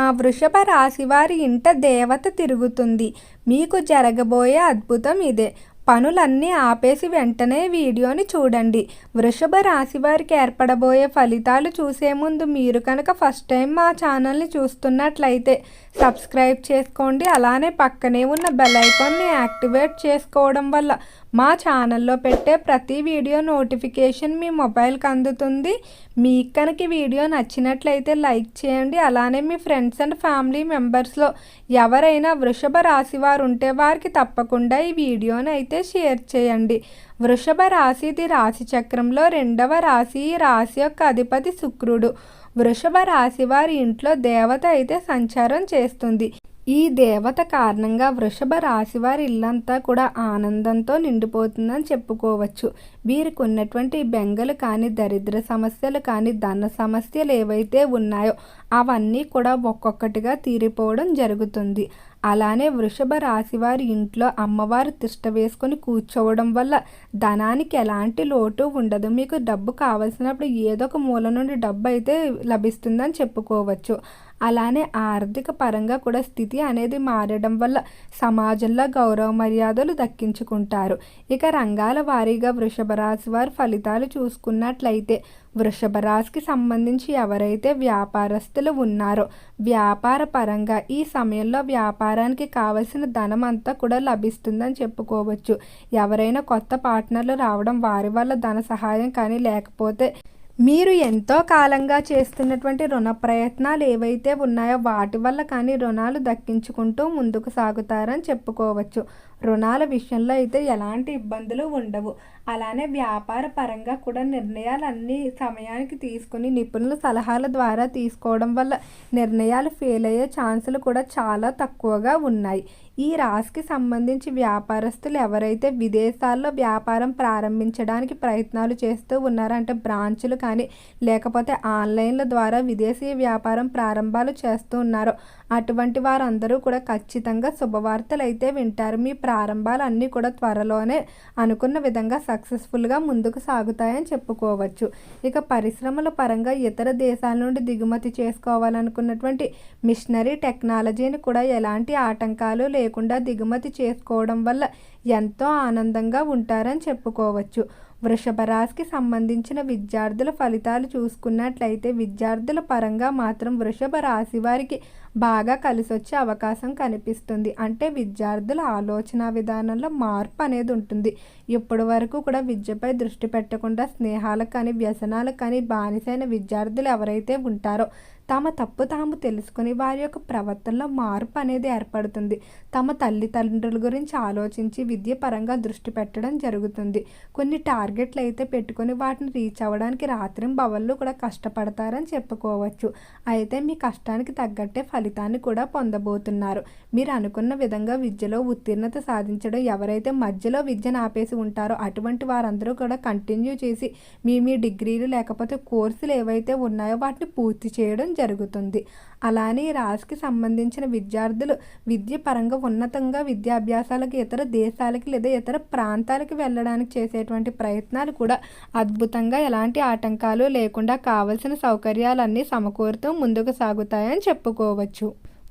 వృషభ రాశి వారి ఇంట దేవత తిరుగుతుంది. మీకు జరగబోయే అద్భుతం ఇదే. పనులన్నీ ఆపేసి వెంటనే వీడియోని చూడండి. వృషభ రాశి వారికి ఏర్పడబోయే ఫలితాలు చూసే ముందు మీరు కనుక ఫస్ట్ టైం మా ఛానల్ని చూస్తున్నట్లయితే సబ్స్క్రైబ్ చేసుకోండి. అలానే పక్కనే ఉన్న బెల్ ఐకాన్ని యాక్టివేట్ చేసుకోవడం వల్ల మా ఛానల్లో పెట్టే ప్రతి వీడియో నోటిఫికేషన్ మీ మొబైల్కి అందుతుంది. మీకు కనుక వీడియో నచ్చినట్లయితే లైక్ చేయండి. అలానే మీ ఫ్రెండ్స్ అండ్ ఫ్యామిలీ మెంబర్స్లో ఎవరైనా వృషభ రాశి వారు ఉంటే వారికి తప్పకుండా ఈ వీడియోని అయితే షేర్ చేయండి. వృషభ రాశిది రాశి చక్రంలో రెండవ రాశి. ఈ రాశి యొక్క అధిపతి శుక్రుడు. వృషభ రాశి వారి ఇంట్లో దేవత అయితే సంచారం చేస్తుంది. ఈ దేవత కారణంగా వృషభ రాశి వారి ఇల్లంతా కూడా ఆనందంతో నిండిపోతుందని చెప్పుకోవచ్చు. వీరికి ఉన్నటువంటి బెంగలు కానీ దరిద్ర సమస్యలు కానీ ధన సమస్యలు ఏవైతే ఉన్నాయో అవన్నీ కూడా ఒక్కొక్కటిగా తీరిపోవడం జరుగుతుంది. అలానే వృషభ రాశి వారి ఇంట్లో అమ్మవారు తిష్ట వేసుకొని కూర్చోవడం వల్ల ధనానికి ఎలాంటి లోటు ఉండదు. మీకు డబ్బు కావలసినప్పుడు ఏదో ఒక మూల నుండి డబ్బు అయితే లభిస్తుందని చెప్పుకోవచ్చు. అలానే ఆర్థిక పరంగా కూడా స్థితి అనేది మారడం వల్ల సమాజంలో గౌరవ మర్యాదలు దక్కించుకుంటారు. ఇక రంగాల వారీగా వృషభ రాశి వారి ఫలితాలు చూసుకున్నట్లయితే వృషభ రాశికి సంబంధించి ఎవరైతే వ్యాపారస్తులు ఉన్నారో వ్యాపార పరంగా ఈ సమయంలో వ్యాపారానికి కావలసిన ధనం అంతా కూడా లభిస్తుందని చెప్పుకోవచ్చు. ఎవరైనా కొత్త పార్ట్నర్లు రావడం వారి వల్ల ధన సహాయం కానీ లేకపోతే మీరు ఎంతో కాలంగా చేస్తున్నటువంటి రుణ ప్రయత్నాలు ఏవైతే ఉన్నాయో వాటి వల్ల కానీ రుణాలు దక్కించుకుంటూ ముందుకు సాగుతారని చెప్పుకోవచ్చు. రుణాల విషయంలో అయితే ఎలాంటి ఇబ్బందులు ఉండవు. అలానే వ్యాపార పరంగా కూడా నిర్ణయాలు సమయానికి తీసుకుని నిపుణుల సలహాల ద్వారా తీసుకోవడం వల్ల నిర్ణయాలు ఫెయిల్ అయ్యే ఛాన్సులు కూడా చాలా తక్కువగా ఉన్నాయి. ఈ రాశికి సంబంధించి వ్యాపారస్తులు ఎవరైతే విదేశాల్లో వ్యాపారం ప్రారంభించడానికి ప్రయత్నాలు చేస్తూ ఉన్నారంటే బ్రాంచులు కానీ లేకపోతే ఆన్లైన్ల ద్వారా విదేశీ వ్యాపారం ప్రారంభాలు చేస్తూ ఉన్నారో అటువంటి వారందరూ కూడా ఖచ్చితంగా శుభవార్తలు అయితే వింటారు. మీ ప్రారంభాలు అన్నీ కూడా త్వరలోనే అనుకున్న విధంగా సక్సెస్ఫుల్గా ముందుకు సాగుతాయని చెప్పుకోవచ్చు. ఇక పరిశ్రమల పరంగా ఇతర దేశాల నుండి దిగుమతి చేసుకోవాలనుకున్నటువంటి మిషనరీ టెక్నాలజీని కూడా ఎలాంటి ఆటంకాలు లేకుండా దిగుమతి చేసుకోవడం వల్ల ఎంతో ఆనందంగా ఉంటారని చెప్పుకోవచ్చు. వృషభ రాశికి సంబంధించిన విద్యార్థుల ఫలితాలు చూసుకున్నట్లయితే విద్యార్థుల పరంగా మాత్రం వృషభ రాశి వారికి బాగా కలిసొచ్చే అవకాశం కనిపిస్తుంది. అంటే విద్యార్థుల ఆలోచన విధానంలో మార్పు అనేది ఉంటుంది. ఇప్పటి వరకు కూడా విద్యపై దృష్టి పెట్టకుండా స్నేహాలకు కానీ వ్యసనాలకు కానీ బానిసైన విద్యార్థులు ఎవరైతే ఉంటారో తమ తప్పు తాము తెలుసుకుని వారి యొక్క ప్రవర్తనలో మార్పు అనేది ఏర్పడుతుంది. తమ తల్లిదండ్రుల గురించి ఆలోచించి విద్య పరంగా దృష్టి పెట్టడం జరుగుతుంది. కొన్ని టార్గెట్లు అయితే పెట్టుకొని వాటిని రీచ్ అవ్వడానికి రాత్రి బవళ్ళు కూడా కష్టపడతారని చెప్పుకోవచ్చు. అయితే మీ కష్టానికి తగ్గట్టే ఫలితాన్ని కూడా పొందబోతున్నారు. మీరు అనుకున్న విధంగా విద్యలో ఉత్తీర్ణత సాధించడం ఎవరైతే మధ్యలో విద్యను ఆపేసి ఉంటారో అటువంటి వారందరూ కూడా కంటిన్యూ చేసి మీ మీ డిగ్రీలు లేకపోతే కోర్సులు ఏవైతే ఉన్నాయో వాటిని పూర్తి చేయడం జరుగుతుంది. అలానే ఈ రాశికి సంబంధించిన విద్యార్థులు విద్య పరంగా ఉన్నతంగా విద్యాభ్యాసాలకు ఇతర దేశాలకి లేదా ఇతర ప్రాంతాలకు వెళ్ళడానికి చేసేటువంటి ప్రయత్నాలు కూడా అద్భుతంగా ఎలాంటి ఆటంకాలు లేకుండా కావలసిన సౌకర్యాలన్నీ సమకూరుతూ ముందుకు సాగుతాయని చెప్పుకోవచ్చు.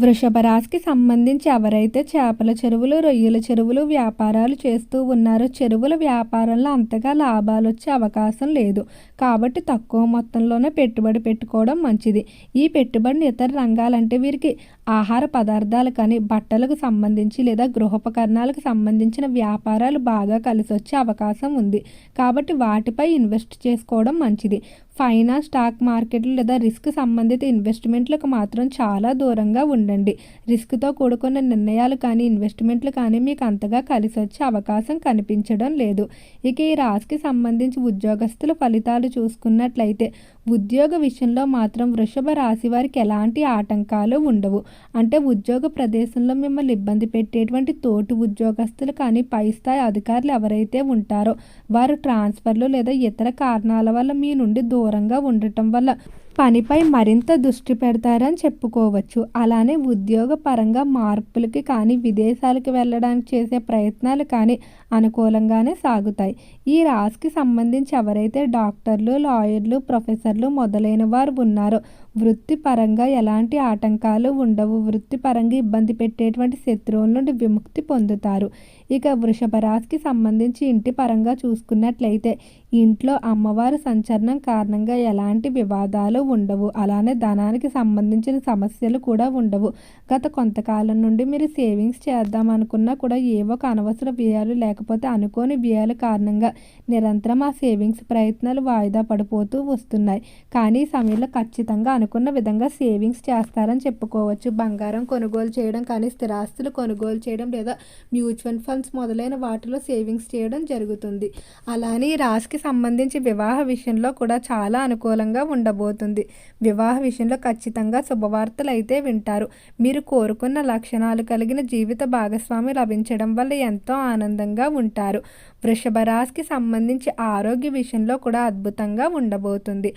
వృషభ రాశికి సంబంధించి ఎవరైతే చేపల చెరువులు రొయ్యల చెరువులు వ్యాపారాలు చేస్తూ ఉన్నారో చెరువుల వ్యాపారంలో అంతగా లాభాలు వచ్చే అవకాశం లేదు. కాబట్టి తక్కువ మొత్తంలోనే పెట్టుబడి పెట్టుకోవడం మంచిది. ఈ పెట్టుబడిని ఇతర రంగాలంటే వీరికి ఆహార పదార్థాలు కానీ బట్టలకు సంబంధించి లేదా గృహోపకరణాలకు సంబంధించిన వ్యాపారాలు బాగా కలిసి వచ్చే అవకాశం ఉంది. కాబట్టి వాటిపై ఇన్వెస్ట్ చేసుకోవడం మంచిది. ఫైనాన్స్ స్టాక్ మార్కెట్లు లేదా రిస్క్ సంబంధిత ఇన్వెస్ట్మెంట్లకు మాత్రం చాలా దూరంగా ఉండండి. రిస్క్తో కూడుకున్న నిర్ణయాలు కానీ ఇన్వెస్ట్మెంట్లు కానీ మీకు అంతగా కలిసి వచ్చే అవకాశం కనిపించడం లేదు. ఇక ఈ రాశికి సంబంధించి ఉద్యోగస్తుల ఫలితాలు చూసుకున్నట్లయితే ఉద్యోగ విషయంలో మాత్రం వృషభ రాశి వారికి ఎలాంటి ఆటంకాలు ఉండవు. అంటే ఉద్యోగ ప్రదేశంలో మిమ్మల్ని ఇబ్బంది పెట్టేటువంటి తోటి ఉద్యోగస్తులు కానీ పై స్థాయి అధికారులు ఎవరైతే ఉంటారో వారు ట్రాన్స్ఫర్లు లేదా ఇతర కారణాల వల్ల మీ నుండి దూరంగా ఉండటం వల్ల పనిపై మరింత దృష్టి పెడతారని చెప్పుకోవచ్చు. అలానే ఉద్యోగ పరంగా మార్పులకి కానీ విదేశాలకు వెళ్ళడానికి చేసే ప్రయత్నాలు కానీ అనుకూలంగానే సాగుతాయి. ఈ రాశికి సంబంధించి ఎవరైతే డాక్టర్లు లాయర్లు ప్రొఫెసర్లు మొదలైన వారు ఉన్నారో వృత్తిపరంగా ఎలాంటి ఆటంకాలు ఉండవు. వృత్తిపరంగా ఇబ్బంది పెట్టేటువంటి శత్రువుల నుండి విముక్తి పొందుతారు. ఇక వృషభ రాశికి సంబంధించి ఇంటి పరంగా చూసుకున్నట్లయితే ఇంట్లో అమ్మవారి సంచలనం కారణంగా ఎలాంటి వివాదాలు ఉండవు. అలానే ధనానికి సంబంధించిన సమస్యలు కూడా ఉండవు. గత కొంతకాలం నుండి మీరు సేవింగ్స్ చేద్దాం అనుకున్నా కూడా ఏవో ఒక అనవసర వ్యయాలు లేకపోతే అనుకోని వ్యయాల కారణంగా నిరంతరం ఆ సేవింగ్స్ ప్రయత్నాలు వాయిదా పడిపోతూ వస్తున్నాయి. కానీ ఈ సమయంలో ఖచ్చితంగా అనుకున్న విధంగా సేవింగ్స్ చేస్తారని చెప్పుకోవచ్చు. బంగారం కొనుగోలు చేయడం కానీ స్థిరాస్తులు కొనుగోలు చేయడం లేదా మ్యూచువల్ ఫండ్ ఫండ్స్ మొదలైన వాటిలో సేవింగ్స్ చేయడం జరుగుతుంది. అలానే ఈ రాశికి సంబంధించి వివాహ విషయంలో కూడా చాలా అనుకూలంగా ఉండబోతుంది. వివాహ విషయంలో ఖచ్చితంగా శుభవార్తలు అయితే వింటారు. మీరు కోరుకున్న లక్షణాలు కలిగిన జీవిత భాగస్వామి లభించడం వల్ల ఎంతో ఆనందంగా ఉంటారు. వృషభ రాశికి సంబంధించి ఆరోగ్య విషయంలో కూడా అద్భుతంగా ఉండబోతుంది.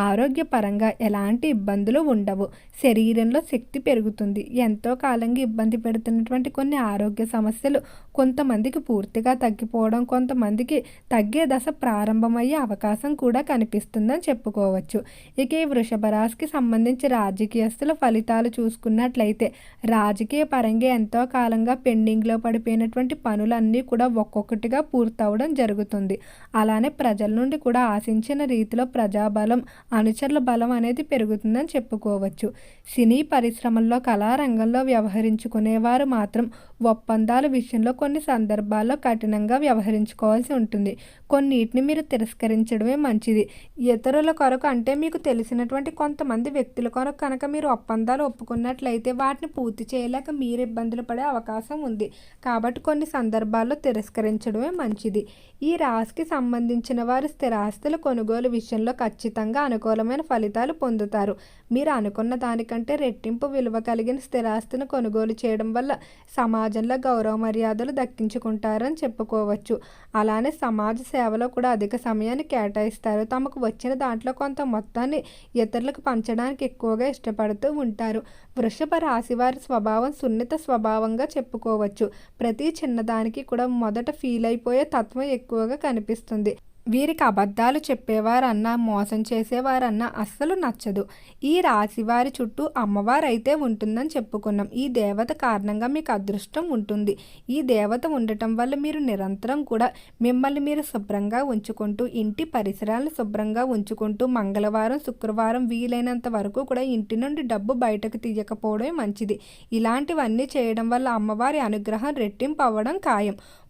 ఆరోగ్యపరంగా ఎలాంటి ఇబ్బందులు ఉండవు. శరీరంలో శక్తి పెరుగుతుంది. ఎంతో కాలంగా ఇబ్బంది పెడుతున్నటువంటి కొన్ని ఆరోగ్య సమస్యలు కొంతమందికి పూర్తిగా తగ్గిపోవడం కొంతమందికి తగ్గే దశ ప్రారంభమయ్యే అవకాశం కూడా కనిపిస్తుందని చెప్పుకోవచ్చు. ఇక ఈ వృషభ రాశికి సంబంధించి రాజకీయస్తుల ఫలితాలు చూసుకున్నట్లయితే రాజకీయ పరంగా ఎంతో కాలంగా పెండింగ్లో పడిపోయినటువంటి పనులన్నీ కూడా ఒక్కొక్కటిగా పూర్తి పూర్తవడం జరుగుతుంది. అలానే ప్రజల నుండి కూడా ఆశించిన రీతిలో ప్రజాబలం అనుచరుల బలం అనేది పెరుగుతుందని చెప్పుకోవచ్చు. సినీ పరిశ్రమల్లో కళారంగంలో వ్యవహరించుకునేవారు మాత్రం ఒప్పందాల విషయంలో కొన్ని సందర్భాల్లో కఠినంగా వ్యవహరించుకోవాల్సి ఉంటుంది. కొన్నిటిని మీరు తిరస్కరించడమే మంచిది. ఇతరుల కొరకు అంటే మీకు తెలిసినటువంటి కొంతమంది వ్యక్తుల కొరకు కనుక మీరు ఒప్పందాలు ఒప్పుకున్నట్లయితే వాటిని పూర్తి చేయలేక మీరు ఇబ్బందులు పడే అవకాశం ఉంది. కాబట్టి కొన్ని సందర్భాల్లో తిరస్కరించడమే మంచిది. మంచిది. ఈ రాశికి సంబంధించిన వారు స్థిరాస్తుల కొనుగోలు విషయంలో ఖచ్చితంగా అనుకూలమైన ఫలితాలు పొందుతారు. మీరు అనుకున్న దానికంటే రెట్టింపు విలువ కలిగిన స్థిరాస్తిని కొనుగోలు చేయడం వల్ల సమాజంలో గౌరవ మర్యాదలు దక్కించుకుంటారని చెప్పుకోవచ్చు. అలానే సమాజ సేవలో కూడా అధిక సమయాన్ని కేటాయిస్తారు. తమకు వచ్చిన దాంట్లో కొంత మొత్తాన్ని ఇతరులకు పంచడానికి ఎక్కువగా ఇష్టపడుతూ ఉంటారు. వృషభ రాశి వారి స్వభావం సున్నిత స్వభావంగా చెప్పుకోవచ్చు. ప్రతి చిన్నదానికి కూడా మొదట ఫీల్ అయిపోయే తత్వం ఎక్కువగా కనిపిస్తుంది. వీరికి అబద్ధాలు చెప్పేవారన్నా మోసం చేసేవారన్నా అస్సలు నచ్చదు. ఈ రాశి వారి చుట్టూ అమ్మవారు అయితే ఉంటుందని చెప్పుకున్నాం. ఈ దేవత కారణంగా మీకు అదృష్టం ఉంటుంది. ఈ దేవత ఉండటం వల్ల మీరు నిరంతరం కూడా మిమ్మల్ని మీరు శుభ్రంగా ఉంచుకుంటూ ఇంటి పరిసరాలను శుభ్రంగా ఉంచుకుంటూ మంగళవారం శుక్రవారం వీలైనంత వరకు కూడా ఇంటి నుండి డబ్బు బయటకు తీయకపోవడమే మంచిది. ఇలాంటివన్నీ చేయడం వల్ల అమ్మవారి అనుగ్రహం రెట్టింపు అవ్వడం ఖాయం.